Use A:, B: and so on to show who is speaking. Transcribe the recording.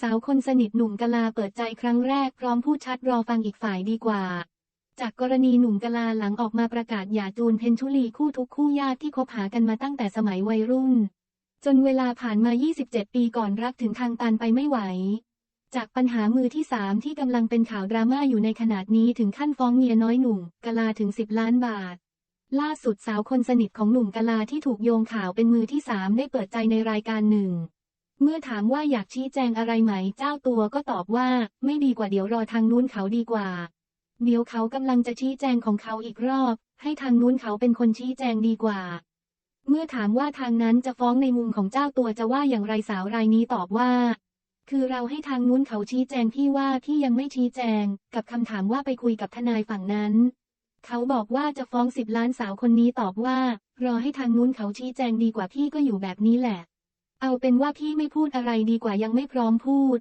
A: สาวคนสนิทหนุ่มกลาเปิดใจครั้งแรกพร้อมพูดชัดรอฟังอีกฝ่ายดีกว่า จากกรณีหนุ่มกลาหลังออกมาประกาศหย่าจูนเพนชุลีคู่ทุกคู่ยากที่คบหากันมาตั้งแต่สมัยวัยรุ่น จนเวลาผ่านมา 27 ปีก่อนรักถึงทางตันไปไม่ไหว จากปัญหามือที่สามที่กำลังเป็นข่าวดราม่าอยู่ในขนาดนี้ถึงขั้นฟ้องเมียน้อยหนุ่มกลาถึง 10 ล้านบาทล่าสุดสาวคนสนิทของหนุ่มกลาที่ถูกโยงข่าวเป็นมือที่สามได้เปิดใจในรายการหนึ่ง เมื่อถามว่าอยากชี้แจงอะไรไหม เจ้าตัวก็ตอบว่า ไม่ดีกว่าเดี๋ยวรอทางนู้นเขาดีกว่า เดี๋ยวเขากำลังจะชี้แจงของเขาอีกรอบ ให้ทางนู้นเขาเป็นคนชี้แจงดีกว่า เมื่อถามว่าทางนั้นจะฟ้องในมุมของเจ้าตัวจะว่าอย่างไรสาวรายนี้ตอบว่า คือเราให้ทางนู้นเขาชี้แจงพี่ว่าพี่ยังไม่ชี้แจง กับคำถามว่าไปคุยกับทนายฝั่งนั้น เขาบอกว่าจะฟ้องสิบล้านสาวคนนี้ตอบว่า รอให้ทางนู้นเขาชี้แจงดีกว่าพี่ก็อยู่แบบนี้แหละ เอาเป็นว่าพี่ไม่พูดอะไรดีกว่ายังไม่พร้อมพูด